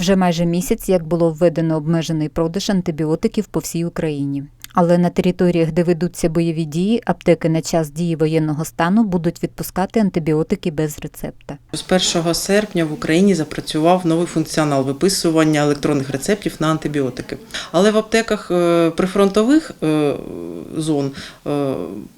Вже майже місяць, як було введено обмежений продаж антибіотиків по всій Україні. Але на територіях, де ведуться бойові дії, аптеки на час дії воєнного стану будуть відпускати антибіотики без рецепта. З 1 серпня в Україні запрацював новий функціонал виписування електронних рецептів на антибіотики. Але в аптеках е, прифронтових е, зон е,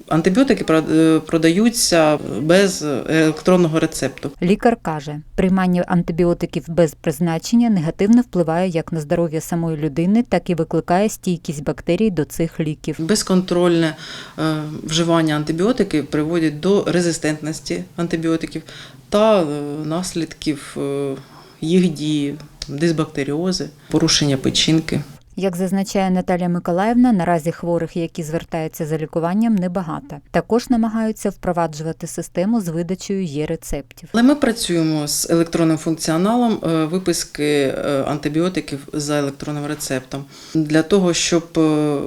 антибіотики прод- продаються без електронного рецепту. Лікар каже, приймання антибіотиків без призначення негативно впливає як на здоров'я самої людини, так і викликає стійкість бактерій до цих ліків. Безконтрольне е, вживання антибіотиків приводить до резистентності антибіотиків та е, наслідків е, їх дії, дисбактеріози, порушення печінки. Як зазначає Наталя Миколаївна, наразі хворих, які звертаються за лікуванням, небагато. Також намагаються впроваджувати систему з видачею є рецептів. Але ми працюємо з електронним функціоналом е, виписки е, антибіотиків за електронним рецептом для того, щоб е,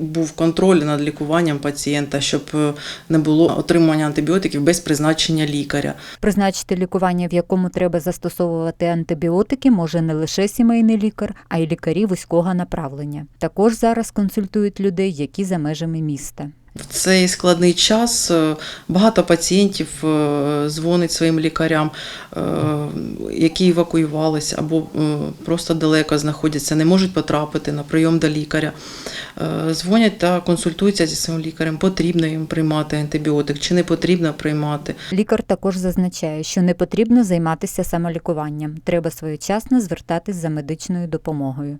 був контроль над лікуванням пацієнта, щоб не було отримання антибіотиків без призначення лікаря. Призначити лікування, в якому треба застосовувати антибіотики, може не лише сімейний лікар, а й лікарі вузького направлення. Також зараз консультують людей, які за межами міста. В цей складний час е, багато пацієнтів е, дзвонить своїм лікарям, е, які евакуювалися або просто далеко знаходяться, не можуть потрапити на прийом до лікаря. Дзвонять та консультуються зі своїм лікарем, потрібно їм приймати антибіотик чи не потрібно приймати. Лікар також зазначає, що не потрібно займатися самолікуванням. Треба своєчасно звертатись за медичною допомогою.